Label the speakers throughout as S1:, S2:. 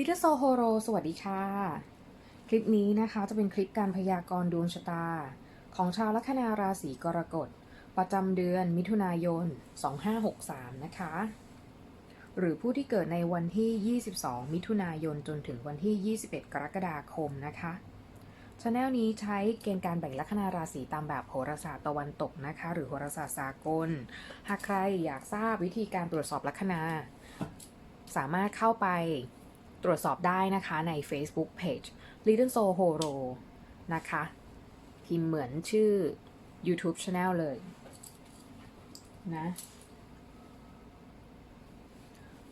S1: Little So Horo สวัสดีค่ะ คลิปนี้นะคะจะเป็นคลิปการพยากรณ์ดวงชะตา ของชาวลัคนาราศีกรกฎ ประจำเดือนมิถุนายน 2563 นะคะ หรือผู้ที่เกิดในวันที่ 22 มิถุนายนจนถึงวันที่ 21 กรกฎาคมนะคะช anel นี้ใช้เกณฑ์การแบ่งลัคนาราศีตามแบบโหราศาสตร์ตะวันตกนะคะ หรือโหราศาสตร์สากล หากใครอยากทราบวิธีการตรวจสอบลัคนา สามารถเข้าไป ตรวจสอบได้นะคะใน Facebook Page Little Soul Horo นะคะ พิมพ์เหมือนชื่อ YouTube Channel เลย นะ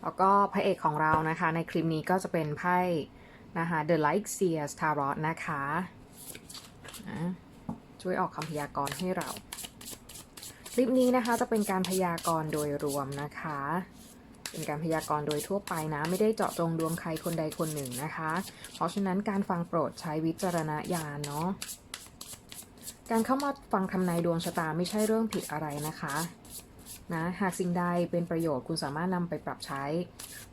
S1: แล้วก็พระเอกของเรานะคะ ในคลิปนี้ก็จะเป็นไพ่นะคะ The Light Seers Tarot นะคะนะช่วยออกคำพยากรณ์ให้เรา คลิปนี้นะคะจะเป็นการพยากรณ์โดยรวมนะคะ เป็นการพยากรณ์โดยทั่วไปนะ ไม่ได้เจาะจงดวงใครคนใดคนหนึ่งนะคะ เพราะฉะนั้นการฟังโปรดใช้วิจารณญาณเนาะการเข้ามาฟังทำนายดวงชะตาไม่ใช่เรื่องผิดอะไรนะคะนะหากสิ่งใดเป็นประโยชน์คุณสามารถนำไปปรับใช้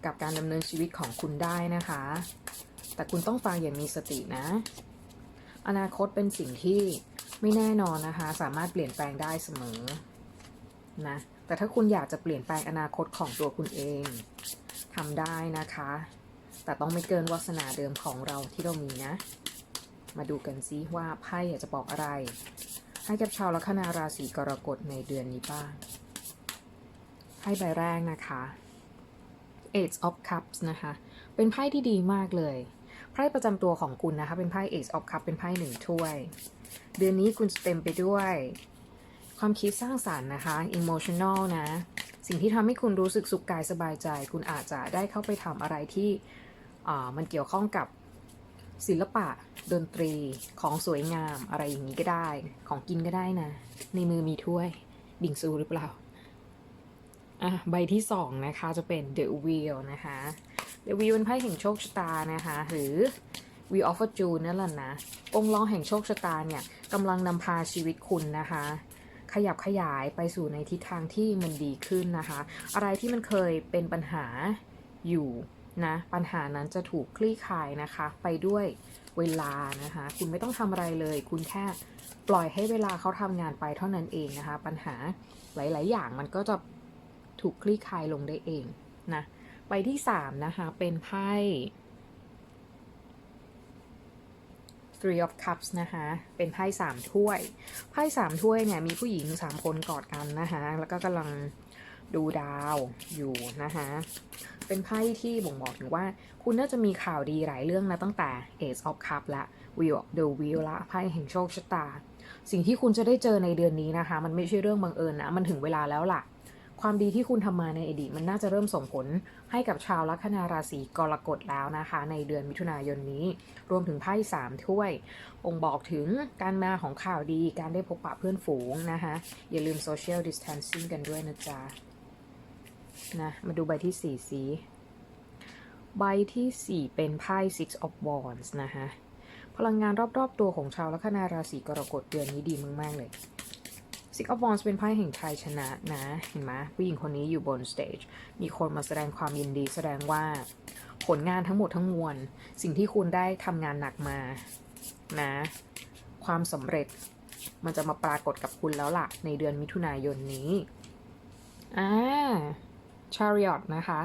S1: กับการดำเนินชีวิตของคุณได้นะคะ แต่คุณต้องฟังอย่างมีสตินะ อนาคตเป็นสิ่งที่ไม่แน่นอนนะคะ สามารถเปลี่ยนแปลงได้เสมอนะ แต่ถ้าคุณอยากจะเปลี่ยนแปลงอนาคตของตัวคุณเองทำได้นะคะ แต่ต้องไม่เกินวาสนาเดิมของเราที่เรามีนะ มาดูกันซิว่าไพ่อยากจะบอกอะไร ให้กับชาวลัคนาราศีกรกฎในเดือนนี้บ้างไพ่ใบแรกนะคะ Eight of Cups นะคะ เป็นไพ่ที่ดีมากเลย ไพ่ประจำตัวของคุณนะคะ เป็นไพ่ Eight of Cups เป็นไพ่หนึ่งถ้วย เดือนนี้คุณจะเต็มไปด้วย ความคิดสร้างสารรค์นะคะ emotional นะ สิ่งที่ทำให้คุณรู้สึกสุขกายสบายใจ คุณอาจจะได้เข้าไปทำอะไรที่มันเกี่ยวข้องกับศิลปะดนตรีของสวยงามอะไรอย่างนี้ก็ได้ ของกินก็ได้นะ ในมือมีถ้วย บิ่งซูหรือเปล่าอะใบที่สองนะคะจะเป็น The Wheel นะคะ The Wheel เป็นไพ่แห่งโชคชะตานะคะ หรือ Wheel of Fortune นั่นแหละนะ องค์ล้อแห่งโชคชะตาเนี่ยกำลังนำพาชีวิตคุณนะคะ ขยับขยายไปสู่ในทิศทางที่มันดีขึ้นนะคะ อะไรที่มันเคยเป็นปัญหาอยู่นะปัญหานั้นจะถูกคลี่คลายนะคะ ไปด้วยเวลานะคะ คุณไม่ต้องทำอะไรเลย คุณแค่ปล่อยให้เวลาเขาทำงานไปเท่านั้นเองนะคะ ปัญหาหลาย ๆ อย่างมันก็จะถูกคลี่คลายลงได้เองนะใบที่สามนะคะเป็นไพ่ Three of Cups นะคะ เป็นไพ่สามถ้วย ไพ่สามถ้วยเนี่ยมีผู้หญิงสามคนกอดกันนะคะ แล้วก็กำลังดูดาวอยู่นะคะ เป็นไพ่ที่บ่งบอกถึงว่า คุณน่าจะมีข่าวดีหลายเรื่องนะตั้งแต่ Ace of Cup และ Wheel of the Wheel ละ ไพ่แห่งโชคชะตา สิ่งที่คุณจะได้เจอในเดือนนี้นะคะ มันไม่ใช่เรื่องบังเอิญนะ มันถึงเวลาแล้วล่ะ ความดีที่คุณทำมาในอดีตมันน่าจะเริ่มส่งผลให้กับชาวลัคนาราศีกรกฎแล้วนะคะ ในเดือนมิถุนายนนี้ รวมถึงไพ่สามถ้วย องค์บอกถึงการมาของข่าวดีการได้พบปะเพื่อนฝูงนะคะ อย่าลืม social distancing กันด้วยนะจ๊ะนะมาดูใบที่สี่สีใบที่สี่เป็นไพ่ six of wands นะคะพลังงานรอบๆตัวของชาวลัคนาราศีกรกฎเดือนนี้ดีมากๆเลย Six of Wands เป็นไพ่แห่งชัยชนะนะ เห็นไหมผู้หญิงคนนี้อยู่บนสเตจมีคนมาแสดงความยินดีแสดงว่าผลงานทั้งหมดทั้งมวล สิ่งที่คุณได้ทำงานหนักมานะ ความสำเร็จมันจะมาปรากฏกับคุณแล้วล่ะ ในเดือนมิถุนายนนี้อ่า Chariot นะคะ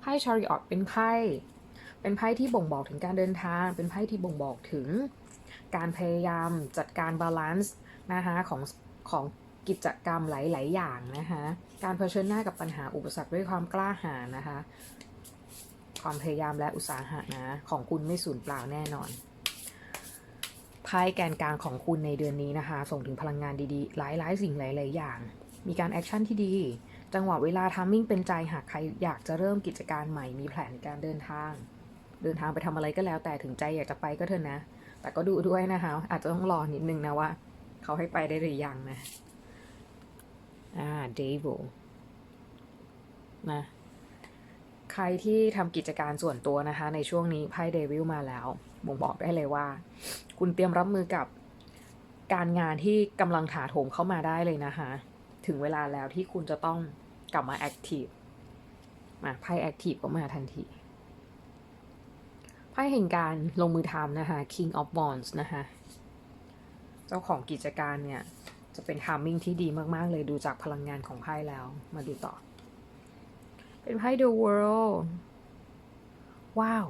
S1: ไพ่ Chariot เป็นไพ่เป็นไพ่ที่บ่งบอกถึงการเดินทาง เป็นไพ่ที่บ่งบอกถึงการพยายามจัดการบาลานซ์นะคะของ ของกิจกรรมหลาย ๆ อย่างนะคะ การเผชิญหน้ากับปัญหาอุปสรรคด้วยความกล้าหาญนะคะ ความพยายามและอุตสาหะนะ ของคุณไม่สูญเปล่าแน่นอนไพ่แกนกลางของคุณในเดือนนี้นะคะ ส่งถึงพลังงานดี ๆ หลาย ๆ สิ่งหลาย ๆ อย่าง มีการแอคชั่นที่ดี จังหวะเวลาทามมิ่งเป็นใจหากใครอยากจะเริ่มกิจการใหม่ มีแผนการเดินทาง เดินทางไปทำอะไรก็แล้วแต่ถึงใจอยากจะไปก็เถอะนะ แต่ก็ดูด้วยนะคะ อาจจะต้องรอนิดนึงนะว่า เขาให้ไปได้หรือยังนะ อ่า devil นะ ใครที่ทำกิจการส่วนตัวนะคะ ในช่วงนี้ไพ่เดวิลมาแล้วบ่งบอกได้เลยว่า คุณเตรียมรับมือกับการงานที่กำลังถาโถมเข้ามาได้เลยนะคะ ถึงเวลาแล้วที่คุณจะต้องกลับมาแอคทีฟมาไพ่แอคทีฟก็มาทันทีไพ่แห่งการลงมือทำนะคะ King of Wands นะคะ เจ้าของกิจการเนี่ย จะเป็นทามมิ่งที่ดีมากๆ เลยดูจากพลังงานของไพ่แล้ว มาดูต่อ เป็นไพ่ The World ว้าว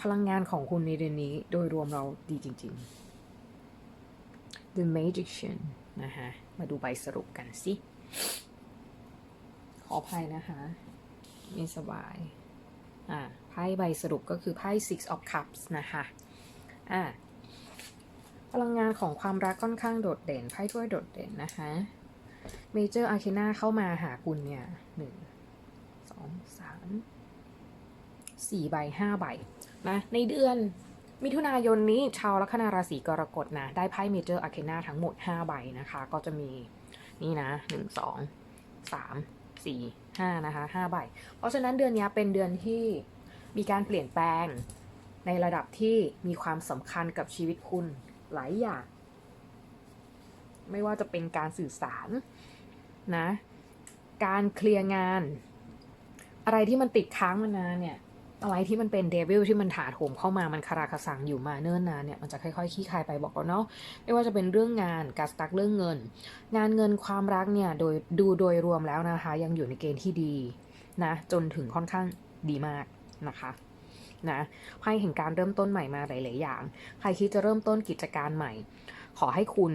S1: พลังงานของคุณในเดือนนี้ โดยรวมเราดีจริง ๆ The Magician นะคะมาดูใบสรุปกันสิ ขออภัยนะคะไม่สบายอ่าไพ่ใบสรุปก็คือไพ่ Six of Cups นะคะอ่า พลังงานของความรักค่อนข้างโดดเด่นไพ่ถ้วยโดดเด่นนะคะเมเจอร์อาร์เคนาเข้ามาหาคุณเนี่ยหนึ่งสองสามสี่ใบห้าใบนะ ในเดือนมิถุนายนนี้ชาวลัคนาราศีกรกฎนะ ได้ไพ่เมเจอร์อาร์เคนาทั้งหมด5ใบนะคะ ก็จะมีนี่นะ1 2 3 4 5นะคะ5ใบ เพราะฉะนั้นเดือนนี้เป็นเดือนที่มีการเปลี่ยนแปลงในระดับที่มีความสำคัญกับชีวิตคุณ หลายอย่าง ไม่ว่าจะเป็นการสื่อสารนะ การเคลียร์งาน อะไรที่มันติดค้างมานานเนี่ย อะไรที่มันเป็นเดวิลที่มันถาโถมเข้ามามันคาราคาสังอยู่มาเนิ่นนานเนี่ยมันจะค่อยๆขี้คายไปบอกแล้วเนาะไม่ว่าจะเป็นเรื่องงานการสตักเรื่องเงิน งานเงินความรักเนี่ยโดยดูโดยรวมแล้วนะคะ ยังอยู่ในเกณฑ์ที่ดีนะ จนถึงค่อนข้างดีมากนะคะ นะไพ่แห่งการเริ่มต้นใหม่มาหลาย ๆ อย่าง ใครคิดจะเริ่มต้นกิจการใหม่ ขอให้คุณ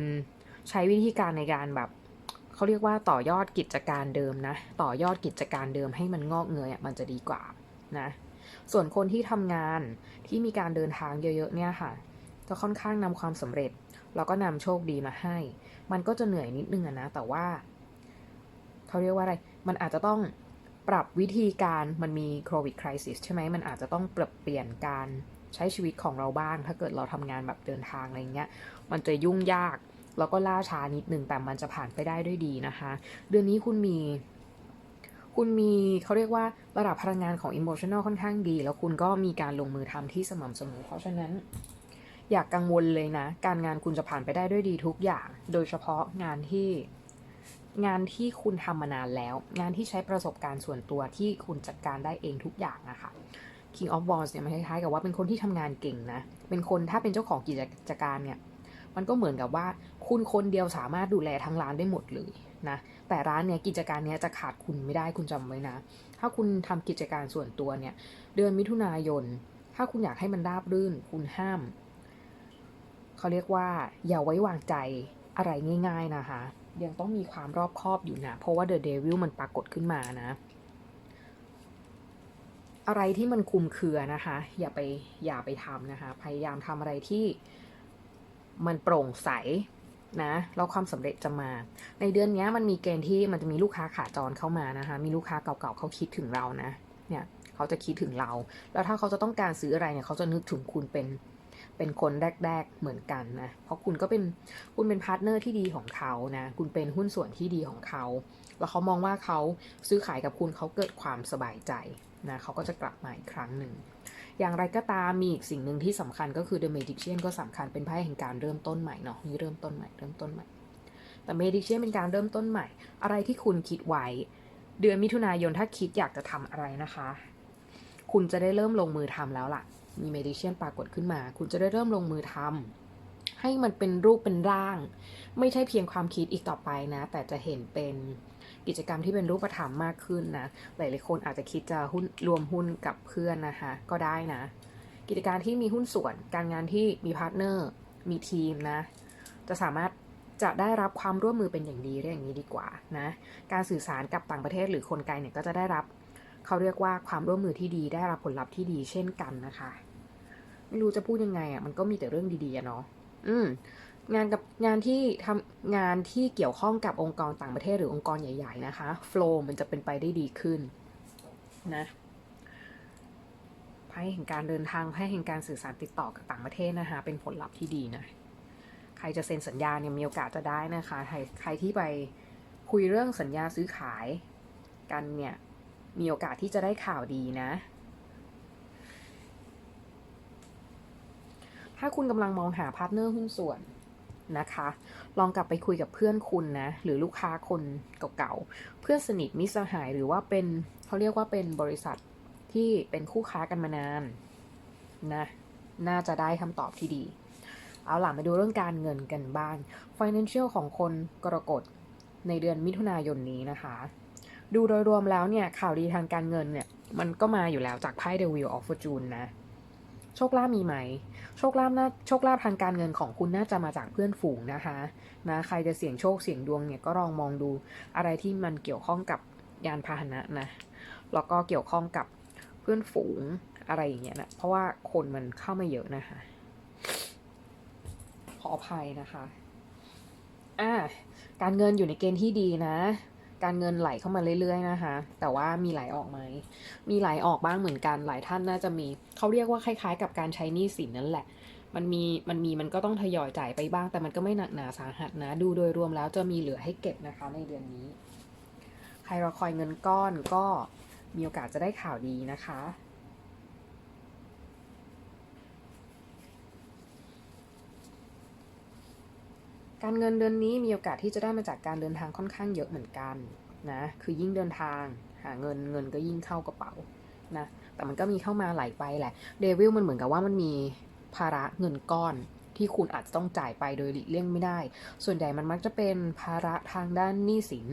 S1: ใช้วิธีการในการแบบเขาเรียกว่าต่อยอดกิจการเดิมนะ ต่อยอดกิจการเดิมให้มันงอกเงยอะมันจะดีกว่านะส่วนคนที่ทำงานที่มีการเดินทางเยอะ ๆ เนี่ยค่ะ จะค่อนข้างนำความสำเร็จ แล้วก็นำโชคดีมาให้ มันก็จะเหนื่อยนิดนึงอะนะ แต่ว่า เขาเรียกว่าอะไร มันอาจจะต้อง ปรับวิธีการมันมีโควิดคริสิสใช่ไหมมันอาจจะต้องปรับเปลี่ยนการใช้ชีวิตของเราบ้าง ถ้าเกิดเราทำงานแบบเดินทางอะไรเงี้ย มันจะยุ่งยาก แล้วก็ล่าช้านิดนึง แต่มันจะผ่านไปได้ด้วยดีนะคะ เดือนนี้คุณมี คุณมีเขาเรียกว่าระดับพลังงานของ emotional ค่อนข้างดี แล้วคุณก็มีการลงมือทำที่สม่ำเสมอ เพราะฉะนั้นอย่ากกังวลเลยนะ การงานคุณจะผ่านไปได้ด้วยดีทุกอย่าง โดยเฉพาะงานที่ งานที่คุณทำมานานแล้ว งานที่ใช้ประสบการณ์ส่วนตัวที่คุณจัดการได้เองทุกอย่างอะค่ะ King of Wands เนี่ยมันคล้ายๆกับว่าเป็นคนที่ทำงานเก่งนะ เป็นคนถ้าเป็นเจ้าของกิจการเนี่ย มันก็เหมือนกับว่าคุณคนเดียวสามารถดูแลทั้งร้านได้หมดเลยนะ แต่ร้านเนี่ยกิจการเนี้ยจะขาดคุณไม่ได้คุณจำไว้นะ ถ้าคุณทำกิจการส่วนตัวเนี่ย เดือนมิถุนายน ถ้าคุณอยากให้มันราบรื่น คุณห้ามเขาเรียกว่าอย่าไว้วางใจอะไรง่าย ๆนะคะ ยังต้องมีความรอบคอบอยู่นะ เพราะว่าเดอะเดวิลมันปรากฏขึ้นมานะ อะไรที่มันคุมเครือนะคะ อย่าไปอย่าไปทำนะคะ พยายามทำอะไรที่มันโปร่งใสนะแล้วความสำเร็จจะมา ในเดือนนี้มันมีเกณฑ์ที่มันจะมีลูกค้าขาจรเข้ามานะคะมีลูกค้าเก่าๆเขาคิดถึงเรานะเนี่ยเขาจะคิดถึงเรา แล้วถ้าเขาจะต้องการซื้ออะไรเนี่ยเขาจะนึกถึงคุณเป็น เป็นคนแรก ๆเหมือนกันนะ เพราะคุณก็เป็นคุณเป็นพาร์ทเนอร์ที่ดีของเขานะ คุณเป็นหุ้นส่วนที่ดีของเขา แล้วเขามองว่าเขาซื้อขายกับคุณเขาเกิดความสบายใจนะเขาก็จะกลับมาอีกครั้งหนึ่ง อย่างไรก็ตามมีอีกสิ่งหนึ่งที่สำคัญก็คือ The Magician ก็สำคัญเป็นไพ่แห่งการเริ่มต้นใหม่เนาะนี่เริ่มต้นใหม่เริ่มต้นใหม่ แต่ Magician เป็นการเริ่มต้นใหม่ อะไรที่คุณคิดไว้ เดือนมิถุนายนถ้าคิดอยากจะทำอะไรนะคะ คุณจะได้เริ่มลงมือทำแล้วล่ะ มี Magician ปรากฏขึ้นมา คุณจะได้เริ่มลงมือทำให้มันเป็นรูปเป็นร่าง ไม่ใช่เพียงความคิดอีกต่อไปนะ แต่จะเห็นเป็นกิจกรรมที่เป็นรูปธรรมมากขึ้นนะ หลายๆคนอาจจะคิดจะหุ้นรวมหุ้นกับเพื่อนนะคะ ก็ได้นะ กิจการที่มีหุ้นส่วน การงานที่มีพาร์ทเนอร์ มีทีมนะ จะสามารถจะได้รับความร่วมมือเป็นอย่างดีเรียกองนี้ดีกว่านะ การสื่อสารกับต่างประเทศหรือคนไกลเนี่ยก็จะได้รับ เขาเรียกว่าความร่วมมือที่ดีได้รับผลลัพธ์ที่ดีเช่นกันนะคะ ไม่รู้จะพูดยังไงอะมันก็มีแต่เรื่องดีๆอะเนาะอืมงานกับงานที่ทำงานที่เกี่ยวข้องกับองค์กรต่างประเทศหรือองค์กรใหญ่ ๆ นะคะโฟล์มันจะเป็นไปได้ดีขึ้นนะไพ่แห่งการเดินทางไพ่แห่งการสื่อสารติดต่อกับต่างประเทศนะคะ เป็นผลลัพธ์ที่ดีนะใครจะเซ็นสัญญาเนี่ยมีโอกาสจะได้นะคะ ใครใครที่ไปคุยเรื่องสัญญาซื้อขายกันเนี่ย มีโอกาสที่จะได้ข่าวดีนะ ถ้าคุณกำลังมองหาพาร์ทเนอร์หุ้นส่วนนะคะ ลองกลับไปคุยกับเพื่อนคุณนะ หรือลูกค้าคนเก่าๆ เพื่อนสนิทมิตรสหายหรือว่าเป็นเขาเรียกว่าเป็นบริษัทที่เป็นคู่ค้ากันมานานนะ น่าจะได้คำตอบที่ดี เอาล่ะมาดูเรื่องการเงินกันบ้าง financial ของคนกรกฎในเดือนมิถุนายนนี้นะคะ ดูโดยรวมแล้วเนี่ยข่าวดีทางการเงินเนี่ยมันก็มาอยู่แล้วจากไพ่ The Wheel of Fortune นะ โชคลาภมีไหม โชคลาภน่าโชคลาภทางการเงินของคุณน่าจะมาจากเพื่อนฝูงนะคะนะใครจะเสี่ยงโชคเสี่ยงดวงเนี่ยก็ลองมองดูอะไรที่มันเกี่ยวข้องกับยานพาหนะนะแล้วก็เกี่ยวข้องกับเพื่อนฝูงอะไรอย่างเงี้ยนะเพราะว่าคนมันเข้ามาเยอะนะคะขออภัยนะคะอ่าการเงินอยู่ในเกณฑ์ที่ดีนะ การเงินไหลเข้ามาเรื่อยๆนะคะ แต่ว่ามีไหลออกไหมมีไหลออกบ้างเหมือนกันหลายท่านน่าจะมีเขาเรียกว่าคล้ายๆ กับการใช้หนี้สินนั่นแหละ มันมีมันมีมันก็ต้องทยอยจ่ายไปบ้าง แต่มันก็ไม่หนักหนาสาหัสนะ ดูโดยรวมแล้วจะมีเหลือให้เก็บนะคะในเดือนนี้ ใครรอคอยเงินก้อนก็มีโอกาสจะได้ข่าวดีนะคะ การเงินเดือนนี้มีโอกาสที่จะได้มาจากการเดินทางค่อนข้างเยอะเหมือนกันนะ คือยิ่งเดินทางหาเงินเงินก็ยิ่งเข้ากระเป๋านะ แต่มันก็มีเข้ามาไหลไปแหละ เดวิลมันเหมือนกับว่ามันมีภาระเงินก้อนที่คุณอาจจะต้องจ่ายไปโดยหลีกเลี่ยงไม่ได้ ส่วนใหญ่มันมักจะเป็นภาระทางด้านหนี้สิน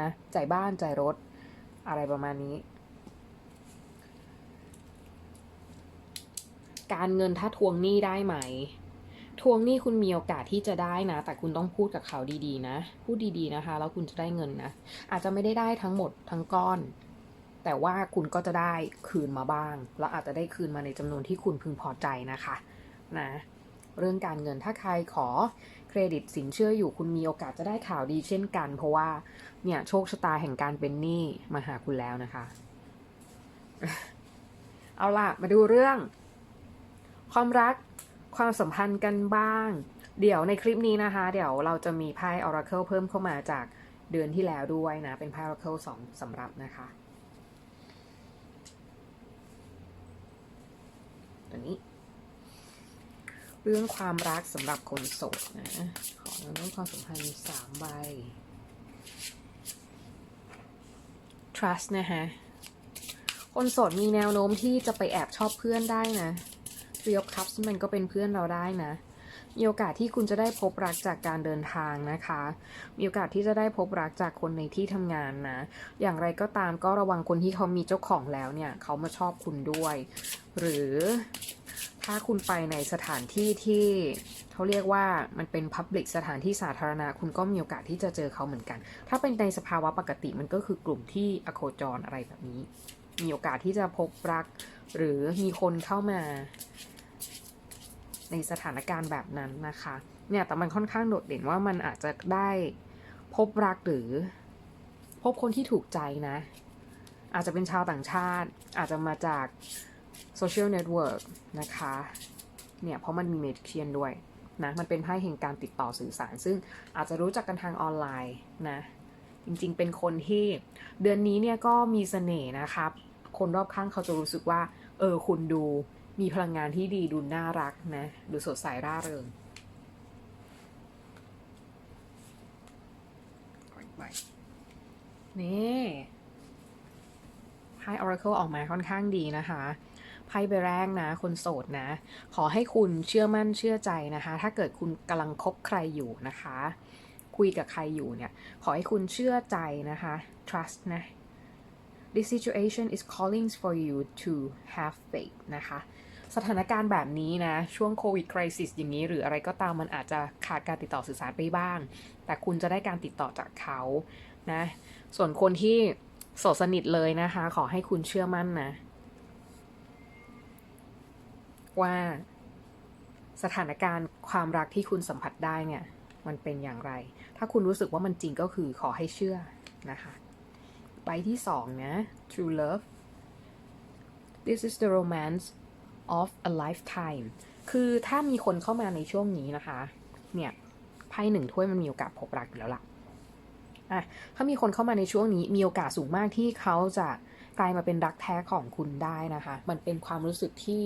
S1: นะ จ่ายบ้าน จ่ายรถ อะไรประมาณนี้ การเงินถ้าทวงหนี้ได้ไหม ทวงหนี้คุณมีโอกาสที่จะได้นะ แต่คุณต้องพูดกับเขาดีๆ นะ พูดดีๆนะคะ แล้วคุณจะได้เงินนะ อาจจะไม่ได้ได้ทั้งหมดทั้งก้อน แต่ว่าคุณก็จะได้คืนมาบ้าง แล้วอาจจะได้คืนมาในจำนวนที่คุณพึงพอใจนะคะนะเรื่องการเงินถ้าใครขอเครดิตสินเชื่ออยู่คุณมีโอกาสจะได้ข่าวดีเช่นกัน เพราะว่าเนี่ยโชคชะตาแห่งการเป็นหนี้มาหาคุณแล้วนะคะ เอาล่ะ มาดูเรื่อง ความรัก ความสัมพันธ์กันบ้าง เดี๋ยวในคลิปนี้นะคะ เดี๋ยวเราจะมีไพ่ Oracle เพิ่มเข้ามาจากเดือนที่แล้วด้วยนะ เป็นไพ่ Oracle สองสำรับนะคะตัวนี้ เรื่องความรักสำหรับคนโสดนะ ขอเรื่องความสัมพันธ์สามใบ trust นะคะคนโสดมีแนวโน้มที่จะไปแอบชอบเพื่อนได้นะ Three of Cups มันก็เป็นเพื่อนเราได้นะ มีโอกาสที่คุณจะได้พบรักจากการเดินทางนะคะ มีโอกาสที่จะได้พบรักจากคนในที่ทำงานนะ อย่างไรก็ตามก็ระวังคนที่เขามีเจ้าของแล้วเนี่ย เขามาชอบคุณด้วย หรือถ้าคุณไปในสถานที่ที่เขาเรียกว่ามันเป็น Public สถานที่สาธารณะคุณก็มีโอกาสที่จะเจอเขาเหมือนกัน ถ้าเป็นในสภาวะปกติมันก็คือกลุ่มที่อโคจรอะไรแบบนี้ มีโอกาสที่จะพบรัก หรือมีคนเข้ามา ในสถานการณ์แบบนั้นนะคะ เนี่ยแต่มันค่อนข้างโดดเด่นว่ามันอาจจะได้พบรักหรือ พบคนที่ถูกใจนะ อาจจะเป็นชาวต่างชาติ อาจจะมาจากโซเชียลเน็ตเวิร์กนะคะ เนี่ยเพราะมันมีเมจิเชียนด้วยนะมันเป็นไพ่แห่งการติดต่อสื่อสาร ซึ่งอาจจะรู้จักกันทางออนไลน์นะ จริงๆ เป็นคนที่เดือนนี้เนี่ยก็มีเสน่ห์นะครับ คนรอบข้างเขาจะรู้สึกว่า เออคุณดู มีพลังงานที่ดีดูน่ารักนะ ดูสดใสร่าเริงขออีกใบนี่ไพ่ Oracle ออกมาค่อนข้างดีนะคะไพ่ใบแรกนะ คนโสดนะ ขอให้คุณเชื่อมั่นเชื่อใจนะคะ ถ้าเกิดคุณกำลังคบใครอยู่นะคะ คุยกับใครอยู่เนี่ย ขอให้คุณเชื่อใจนะคะ trust นะ this situation is calling for you to have faith นะคะ สถานการณ์แบบนี้นะ ช่วงโควิดคริสิสอย่างนี้หรืออะไรก็ตามมันอาจจะขาดการติดต่อสื่อสารไปบ้าง แต่คุณจะได้การติดต่อจากเขานะ ส่วนคนที่โสดสนิทเลยนะคะ ขอให้คุณเชื่อมั่นนะ ว่าสถานการณ์ความรักที่คุณสัมผัสได้เนี่ย มันเป็นอย่างไร ถ้าคุณรู้สึกว่ามันจริงก็คือขอให้เชื่อนะคะใบที่สองนะ true love this is the romance of a lifetime คือถ้ามีคนเข้ามาในช่วงนี้นะคะ เนี่ยไพ่หนึ่งถ้วยมันมีโอกาสพบรักอยู่แล้วล่ะอะถ้ามีคนเข้ามาในช่วงนี้มีโอกาสสูงมากที่เขาจะกลายมาเป็นรักแท้ของคุณได้นะคะ มันเป็นความรู้สึกที่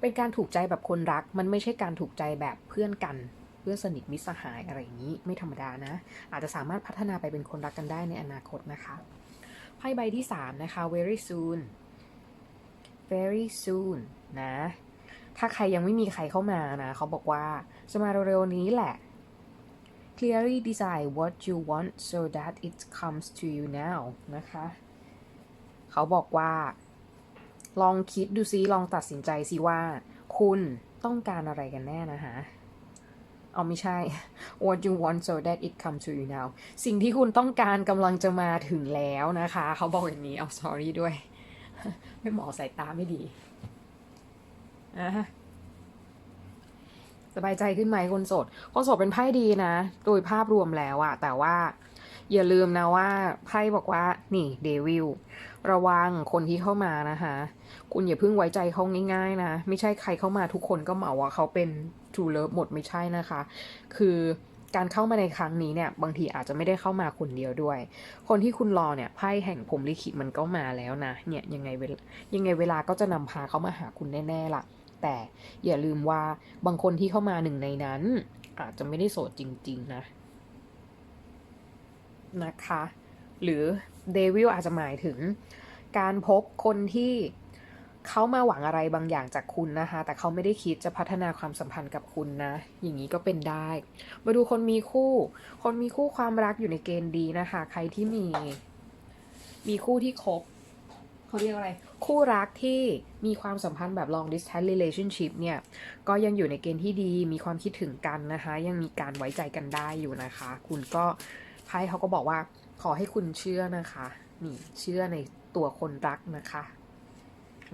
S1: เป็นการถูกใจแบบคนรัก มันไม่ใช่การถูกใจแบบเพื่อนกัน เพื่อนสนิทมิตรสหายอะไรอย่างนี้ไม่ธรรมดานะ อาจจะสามารถพัฒนาไปเป็นคนรักกันได้ในอนาคตนะคะไพ่ใบที่ 3 นะคะ very soon very soon นะ ถ้าใครยังไม่มีใครเข้ามานะ เขาบอกว่าจะมาเร็วๆนี้แหละ clearly decide what you want so that it comes to you now นะคะ เขาบอกว่า ลองคิดดูซิ ลองตัดสินใจสิว่า คุณต้องการอะไรกันแน่นะคะเอาไม่ใช่ what you want so that it comes to you now สิ่งที่คุณต้องการกำลังจะมาถึงแล้วนะคะ เขาบอกอย่างนี้ เอา sorry ด้วย ไม่หมอสายตาไม่ดีอะสบายใจขึ้นไหมคนโสด คนโสดเป็นไพ่ดีนะ โดยภาพรวมแล้วอะแต่ว่าอย่าลืมนะว่าไพ่บอกว่า นี่เดวิลระวังคนที่เข้ามานะคะ คุณอย่าเพิ่งไว้ใจเขาง่าย ๆ นะ ไม่ใช่ใครเข้ามาทุกคนก็เหมาว่าเขาเป็น true love หมดไม่ใช่นะคะ คือ การเข้ามาในครั้งนี้เนี่ยบางทีอาจจะไม่ได้เข้ามาคนเดียวด้วย คนที่คุณรอเนี่ยไพ่แห่งผมลิขิตมันก็มาแล้วนะเนี่ยยังไงเวลายังไงเวลาก็จะนำพาเขามาหาคุณแน่ๆล่ะ แต่อย่าลืมว่าบางคนที่เข้ามาหนึ่งในนั้น อาจจะไม่ได้โสดจริง ๆ นะ นะคะ หรือเดวิลอาจจะหมายถึงการพบคนที่ เขามาหวังอะไรบางอย่างจากคุณนะคะ แต่เขาไม่ได้คิดจะพัฒนาความสัมพันธ์กับคุณนะ อย่างนี้ก็เป็นได้ มาดูคนมีคู่ คนมีคู่ความรักอยู่ในเกณฑ์ดีนะคะ ใครที่มี มีคู่ที่คบเขาเรียกอะไร คู่รักที่มีความสัมพันธ์แบบ long distance relationship เนี่ย ก็ยังอยู่ในเกณฑ์ที่ดี มีความคิดถึงกันนะคะ ยังมีการไว้ใจกันได้อยู่นะคะ คุณก็ไพ่เขาก็บอกว่า ขอให้คุณเชื่อนะคะ นี่เชื่อในตัวคนรักนะคะ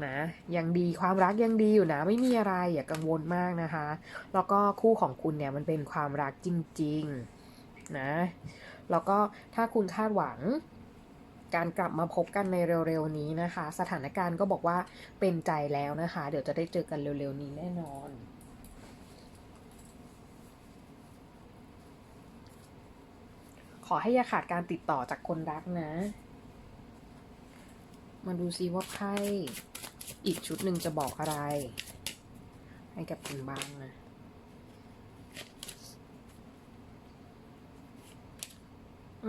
S1: นะยังดีความรักยังดีอยู่นะ ไม่มีอะไรอย่ากังวลมากนะคะ แล้วก็คู่ของคุณเนี่ยมันเป็นความรักจริงๆนะแล้วก็ถ้าคุณคาดหวังการกลับมาพบกันในเร็วๆนี้นะคะ สถานการณ์ก็บอกว่าเป็นใจแล้วนะคะ เดี๋ยวจะได้เจอกันเร็วๆนี้แน่นอนขอให้อย่าขาดการติดต่อจากคนรักนะ มาดูซิว่าไพ่อีกชุดหนึ่งจะบอกอะไร ให้กับคุณบ้างนะ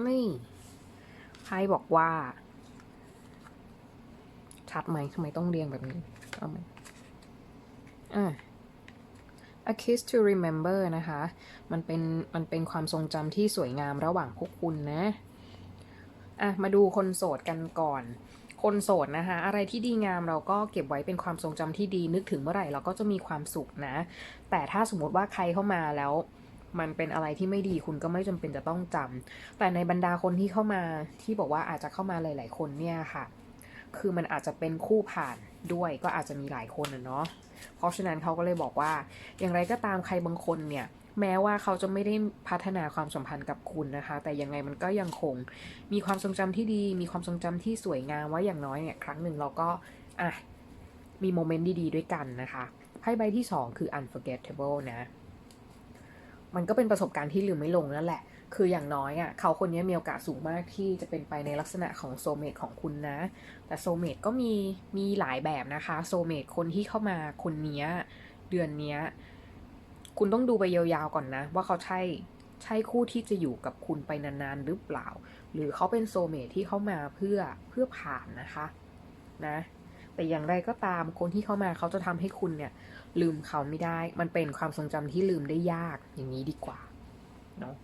S1: นี่ไพ่บอกว่า ชัดไหมทำไมต้องเรียงแบบนี้เอาไหมอะ A kiss to remember นะคะ มันเป็น มันเป็นความทรงจำที่สวยงามระหว่างพวกคุณนะ อะ มาดูคนโสดกันก่อน คนโสดนะคะ อะไรที่ดีงามเราก็เก็บไว้เป็นความทรงจำที่ดีนึกถึงเมื่อไหร่เราก็จะมีความสุขนะ แต่ถ้าสมมติว่าใครเข้ามาแล้วมันเป็นอะไรที่ไม่ดีคุณก็ไม่จำเป็นจะต้องจำแต่ในบรรดาคนที่เข้ามาที่บอกว่าอาจจะเข้ามาหลาย ๆ คนเนี่ยค่ะ คือมันอาจจะเป็นคู่ผ่านด้วยก็อาจจะมีหลายคนนะเนาะเพราะฉะนั้นเขาก็เลยบอกว่าอย่างไรก็ตามใครบางคนเนี่ย แม้ว่าเขาจะไม่ได้พัฒนาความสัมพันธ์กับคุณนะคะ แต่ยังไงมันก็ยังคงมีความทรงจำที่ดี มีความทรงจำที่สวยงามว่าอย่างน้อยเนี่ยครั้งหนึ่งเราก็อะมีโมเมนต์ดีๆด้วยกันนะคะไพ่ใบที่สองคือ unforgettable นะ มันก็เป็นประสบการณ์ที่ลืมไม่ลงนั่นแหละ คืออย่างน้อยอะ่ะเขาคนนี้มีโอกาสสูงมากที่จะเป็นไปในลักษณะของโซเมตของคุณนะ แต่โซเมตก็มีมีหลายแบบนะคะ โซเมตคนที่เข้ามาคนนี้เดือนนี้ คุณต้องดูไปยาวๆก่อนนะ ว่าเขาใช่ใช่คู่ที่จะอยู่กับคุณไปนานๆหรือเปล่า หรือเขาเป็นโซเมตที่เข้ามาเพื่อเพื่อผ่านนะคะนะแต่อย่างไรก็ตามคนที่เข้ามาเขาจะทำให้คุณเนี่ย ลืมเขาไม่ได้ มันเป็นความทรงจำที่ลืมได้ยากอย่างนี้ดีกว่าเนาะ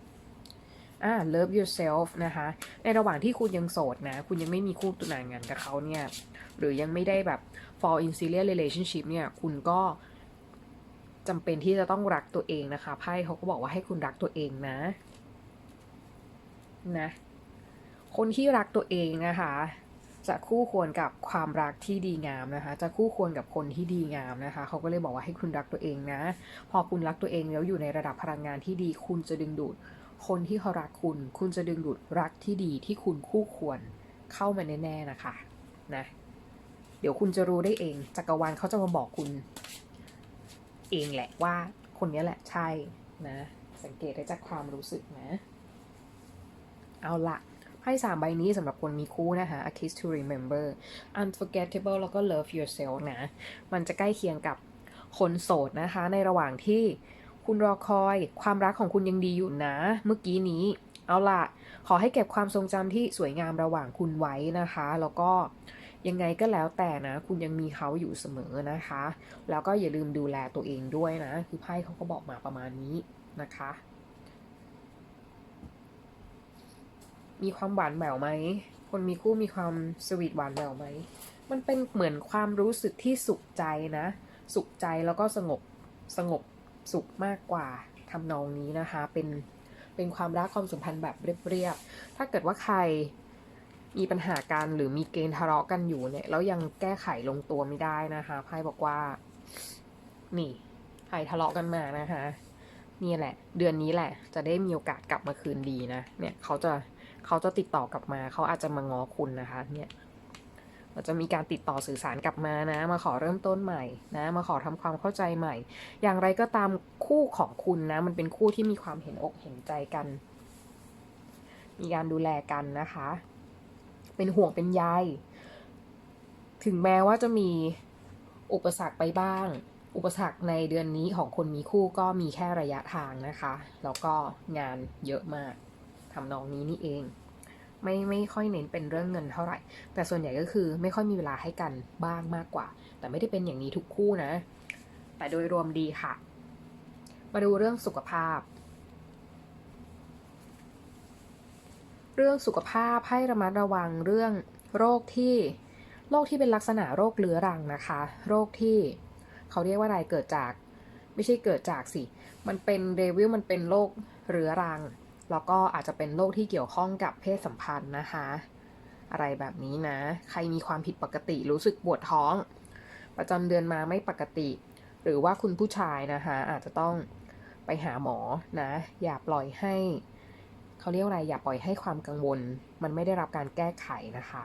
S1: อ่า love yourself นะคะ ในระหว่างที่คุณยังโสดนะ คุณยังไม่มีคู่ตัวนางานกับเขาเนี่ย หรือยังไม่ได้แบบ fall in serious relationship เนี่ย คุณก็ จำเป็นที่จะต้องรักตัวเองนะคะไพ่เขาก็บอกว่าให้คุณรักตัวเองนะ นะ คนที่รักตัวเองนะคะ จะคู่ควรกับความรักที่ดีงามนะคะ จะคู่ควรกับคนที่ดีงามนะคะเขาก็เลยบอกว่าให้คุณรักตัวเองนะ พอคุณรักตัวเองแล้วอยู่ในระดับพลังงานที่ดี คุณจะดึงดูด คนที่เขารักคุณ คุณจะดึงดูดรักที่ดีที่คุณคู่ควรเข้ามาแน่ๆนะคะ นะ เดี๋ยวคุณจะรู้ได้เองจักรวาลเขาจะมาบอกคุณ เองแหละว่าคนนี้แหละใช่นะ สังเกตได้จากความรู้สึกนะ เอาละไพ่สามใบนี้สำหรับคนมีคู่นะคะ A Kiss to Remember Unforgettable แล้วก็ Love Yourself นะ มันจะใกล้เคียงกับคนโสดนะคะ ในระหว่างที่คุณรอคอย ความรักของคุณยังดีอยู่นะ เมื่อกี้นี้ เอาล่ะขอให้เก็บความทรงจำที่สวยงามระหว่างคุณไว้นะคะ แล้วก็ ยังไงก็แล้วแต่นะ คุณยังมีเขาอยู่เสมอนะคะ แล้วก็อย่าลืมดูแลตัวเองด้วยนะ คือไพ่เขาก็บอกมาประมาณนี้นะคะ มีความหวานแหววไหม คนมีคู่มีความสวีทหวานแหววไหม มันเป็นเหมือนความรู้สึกที่สุขใจนะ สุขใจแล้วก็สงบสงบสุขมากกว่าทำนองนี้นะคะ เป็นเป็นความรักความสัมพันธ์แบบเรียบๆ ถ้าเกิดว่าใคร มีปัญหากันหรือมีเกณฑ์ทะเลาะกันอยู่เนี่ยแล้วยังแก้ไขลงตัวไม่ได้นะคะไพ่บอกว่า นี่ใครทะเลาะกันมานะคะนี่แหละ เดือนนี้แหละ จะได้มีโอกาสกลับมาคืนดีนะเนี่ยเขาจะเขาจะติดต่อกลับมาเขาอาจจะมาง้อคุณนะคะ เนี่ยเราจะมีการติดต่อสื่อสารกลับมานะ มาขอเริ่มต้นใหม่นะ มาขอทำความเข้าใจใหม่ อย่างไรก็ตามคู่ของคุณนะ มันเป็นคู่ที่มีความเห็นอกเห็นใจกัน มีการดูแลกันนะคะ เป็นห่วงเป็นใยถึงแม้ว่าจะมีอุปสรรคไปบ้าง อุปสรรคในเดือนนี้ของคนมีคู่ก็มีแค่ระยะทางนะคะ แล้วก็งานเยอะมากทำนองนี้นี่เอง ไม่ไม่ค่อยเน้นเป็นเรื่องเงินเท่าไหร่ แต่ส่วนใหญ่ก็คือไม่ค่อยมีเวลาให้กันบ้างมากกว่า แต่ไม่ได้เป็นอย่างนี้ทุกคู่นะ แต่โดยรวมดีค่ะ มาดูเรื่องสุขภาพ เรื่องสุขภาพให้ระมัดระวังเรื่องโรคที่โรคที่เป็นลักษณะโรคเรื้อรังนะคะ โรคที่เขาเรียกว่าอะไรเกิดจาก ไม่ใช่เกิดจากสิ มันเป็นเดวิลมันเป็นโรคเรื้อรัง แล้วก็อาจจะเป็นโรคที่เกี่ยวข้องกับเพศสัมพันธ์นะคะ อะไรแบบนี้นะ ใครมีความผิดปกติรู้สึกปวดท้อง ประจำเดือนมาไม่ปกติ หรือว่าคุณผู้ชายนะคะ อาจจะต้องไปหาหมอนะ อย่าปล่อยให้ เขาเรียกอะไรอย่าปล่อยให้ความกังวล มันไม่ได้รับการแก้ไขนะคะ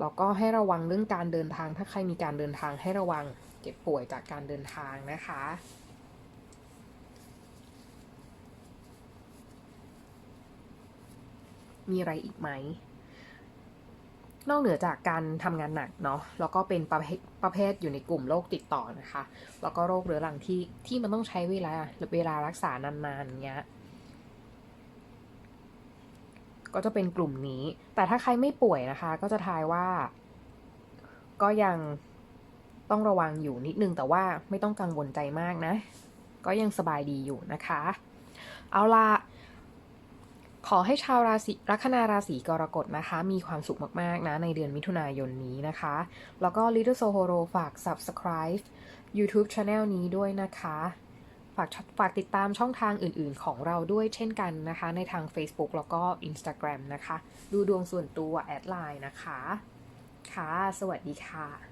S1: แล้วก็ให้ระวังเรื่องการเดินทาง ถ้าใครมีการเดินทางให้ระวังเจ็บป่วยจากการเดินทางนะคะ มีอะไรอีกไหม นอกเหนือจากการทำงานหนักเนาะ แล้วก็เป็นประเภทประเภทอยู่ในกลุ่มโรคติดต่อนะคะ แล้วก็โรคเรื้อรังที่ที่มันต้องใช้เวลาเวลารักษานานๆอย่างเงี้ย ก็จะเป็นกลุ่มนี้ แต่ถ้าใครไม่ป่วยนะคะ ก็จะทายว่า ก็ยังต้องระวังอยู่นิดนึงแต่ว่าไม่ต้องกังวลใจมากนะ ก็ยังสบายดีอยู่นะคะ เอาละขอให้ชาวราศีลัคนาราศีกรกฎนะคะ มีความสุขมาก ๆ นะ ในเดือนมิถุนายนนี้นะคะ แล้วก็ Little Sohoro ฝาก subscribe YouTube Channel นี้ด้วยนะคะากฝากติดตามช่องทางอื่นๆ ของเราด้วยเช่นกันนะคะ ในทาง Facebook แล้วก็ Instagram นะคะ ดูดวงส่วนตัวแอดไลน์นะคะ ค่ะ สวัสดีค่ะ